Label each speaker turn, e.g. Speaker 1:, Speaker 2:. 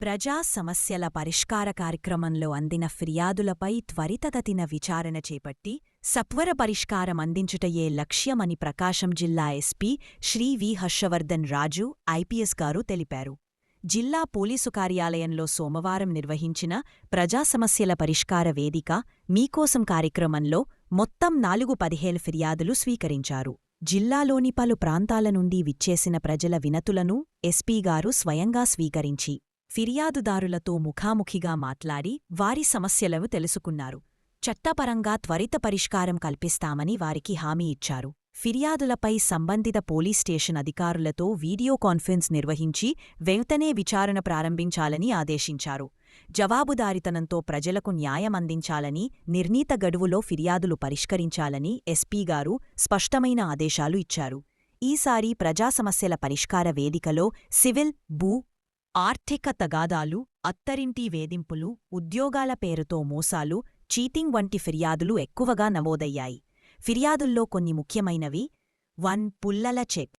Speaker 1: ప్రజా సమస్యల పరిష్కార కార్యక్రమంలో అందిన ఫిర్యాదులపై త్వరితగతిన విచారణ చేపట్టి సత్వర పరిష్కారం అందించుటయే లక్ష్యమని ప్రకాశం జిల్లా SP Shri V Harshavardhan Raju IPS గారు తెలిపారు. జిల్లా పోలీసు కార్యాలయంలో సోమవారం నిర్వహించిన ప్రజా సమస్యల పరిష్కార వేదిక మీకోసం కార్యక్రమంలో మొత్తం నాలుగు పదిహేను ఫిర్యాదులు స్వీకరించారు. జిల్లాలోని పలు ప్రాంతాల నుండి విచ్చేసిన ప్రజల వినతులను ఎస్పీగారు స్వయంగా స్వీకరించి ఫిర్యాదుదారులతో ముఖాముఖిగా మాట్లాడి వారి సమస్యలను తెలుసుకున్నారు. చట్టపరంగా త్వరిత పరిష్కారం కల్పిస్తామని వారికి హామీ ఇచ్చారు. ఫిర్యాదులపై సంబంధిత పోలీస్ స్టేషన్ అధికారులతో వీడియో కాన్ఫరెన్స్ నిర్వహించి వెంటనే విచారణ ప్రారంభించాలని ఆదేశించారు. జవాబుదారితనంతో ప్రజలకు న్యాయం అందించాలని నిర్ణీత గడువులో ఫిర్యాదులు పరిష్కరించాలని ఎస్పీగారు స్పష్టమైన ఆదేశాలు ఇచ్చారు. ఈసారి ప్రజా సమస్యల పరిష్కార వేదికలో సివిల్ భూ ఆర్థిక తగాదాలు అత్తరింటి వేధింపులు ఉద్యోగాల పేరుతో మోసాలు చీటింగ్ వంటి ఫిర్యాదులు ఎక్కువగా నమోదయ్యాయి. ఫిర్యాదుల్లో కొన్ని ముఖ్యమైనవి వన్ పుల్లల చెక్